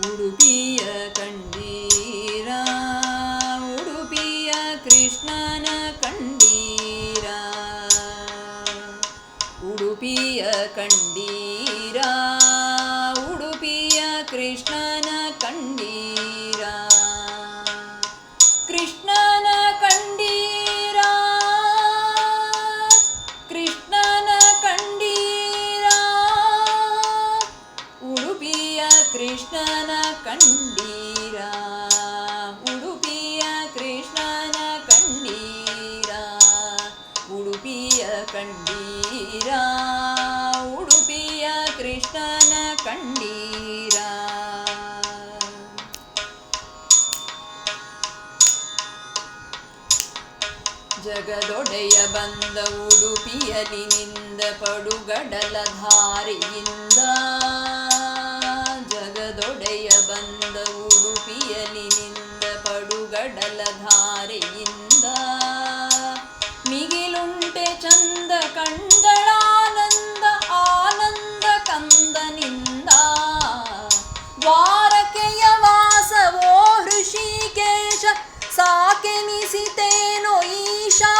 ಉಡುಪಿಯ ಕಂಡೀರ ಉಡುಪಿಯ ಕೃಷ್ಣನ ಕಂಡೀರ ಉಡುಪಿಯ ಕಂಡೀರ ಕಂಡೀರ? ಉಡುಪಿಯ ಕೃಷ್ಣನ ಕಂಡೀರ? ಉಡುಪಿಯ ಕಂಡೀರ? ಉಡುಪಿಯ ಕೃಷ್ಣನ ಕಂಡೀರ? ಜಗದೊಡೆಯ ಬಂದ ಉಡುಪಿಯಲಿ ನಿಂದ ಪಡುಗಡಲ ಧಾರೆಯಿಂದ ಪಡುಗಡಲ ಧಾರೆಯಿಂದ ಮಿಗಿಲುಂಟೆ ಚಂದ ಕಂದಳಾನಂದ ಆನಂದ ಕಂದನಿಂದ ದ್ವಾರಕೆಯ ವಾಸವೋ ಋಷಿಕೇಶ ಸಾಕೆನಿಸಿತೇನೋ ಈಶಾ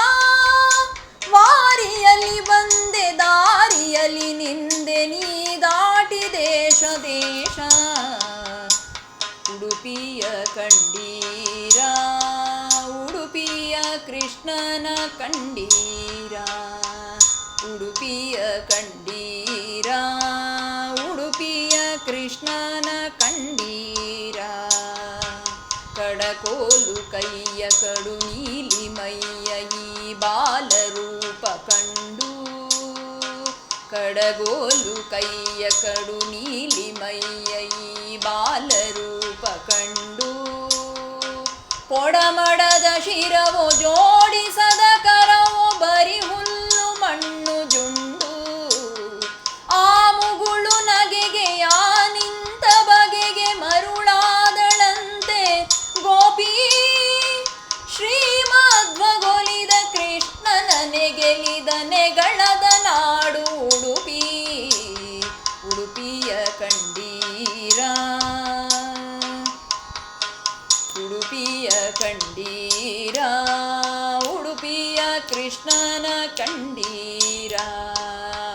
ವಾರಿಯಲ್ಲಿ ಬಂದೆ ದಾರಿಯಲ್ಲಿ ನಿಂದೆ ನೀ ದಾಟಿ ದೇಶ ದೇಶ ಉಡುಪಿಯ ಕಂಡೀರ ಕೃಷ್ಣನ ಕಂಡೀರ? ಉಡುಪಿಯ ಕಂಡೀರ? ಉಡುಪಿಯ ಕೃಷ್ಣನ ಕಂಡೀರ? ಕಡಕೋಲು ಕೈಯ ಕಡು ನೀಲಿ ಮೈಯ ಈ ಬಾಲರೂಪ ಕಂಡು? ಕಡಗೋಲು ಕೈಯ ಕಡು ನೀಲಿ ಮೈಯ ಈ ಬಾಲರೂಪ ಕಂಡು? ಕೊಡಮಡದ ಕೃಷ್ಣನ ನೆಗೆಲಿದ ಗಳದ ನಾಡು ಉಡುಪಿ, ಉಡುಪಿಯ ಕಂಡೀರ. ಉಡುಪಿಯ ಕಂಡೀರ, ಉಡುಪಿಯ ಕೃಷ್ಣನ ಕಂಡೀರ.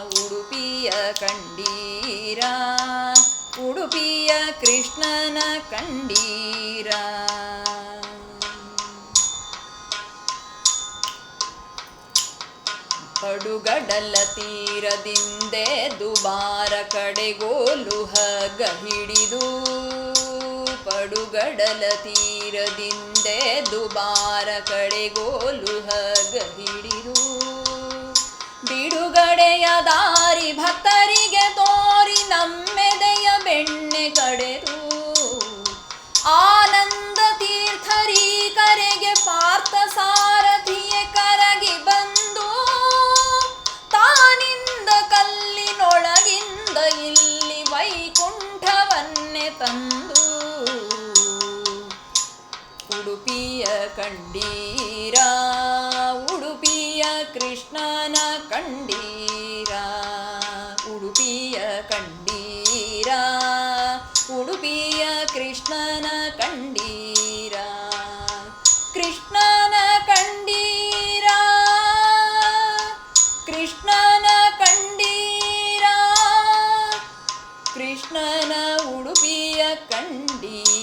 ಉಡುಪಿಯ ಕಂಡೀರ, ಉಡುಪಿಯ ಕೃಷ್ಣನ ಕಂಡೀರ. ಪಡುಗಡಲ ತೀರದಿಂದೆ ದುಬಾರ ಕಡೆಗೋಲು ಹಗ ಹಿಡಿದು ಪಡುಗಡಲ ತೀರದಿಂದೆ ದುಬಾರ ಕಡೆಗೋಲು ಹಗ ಉಡುಪಿಯ ಕಂಡೀರ, ಉಡುಪಿಯ ಕೃಷ್ಣನ ಕಂಡೀರ, ಉಡುಪಿಯ ಕಂಡೀರ, ಉಡುಪಿಯ ಕೃಷ್ಣನ ಕಂಡೀರ ಕೃಷ್ಣನ ಕಂಡೀರ ಕೃಷ್ಣನ ಕಂಡೀರ, ಕೃಷ್ಣನ ಉಡುಪಿಯ ಕಂಡೀರ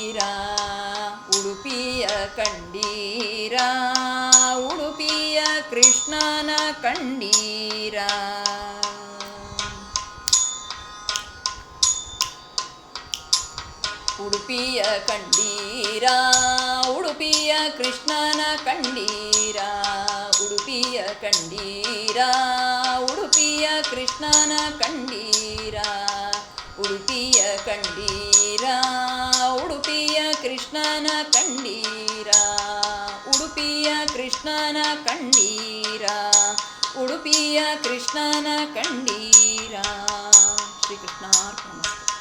ಕಂಡೀರ, ಉಡುಪಿಯ ಕೃಷ್ಣನ ಕಂಡೀರ. ಉಡುಪಿಯ ಕಂಡೀರ, ಉಡುಪಿಯ ಕೃಷ್ಣನ ಕಂಡೀರ. ಉಡುಪಿಯ ಕಂಡೀರ, ಉಡುಪಿಯ ಕೃಷ್ಣನ ಕಂಡೀರ. ಉಡುಪಿಯ ಕಂಡೀರ, ಉಡುಪಿಯ ಕೃಷ್ಣನ ಕಂಡೀರ. ಕೃಷ್ಣನ ಕಂಡೀರ ಉಡುಪಿಯ ಕೃಷ್ಣನ ಕಂಡೀರ ಶ್ರೀಕೃಷ್ಣಾರ್ಪಣಮಸ್ತು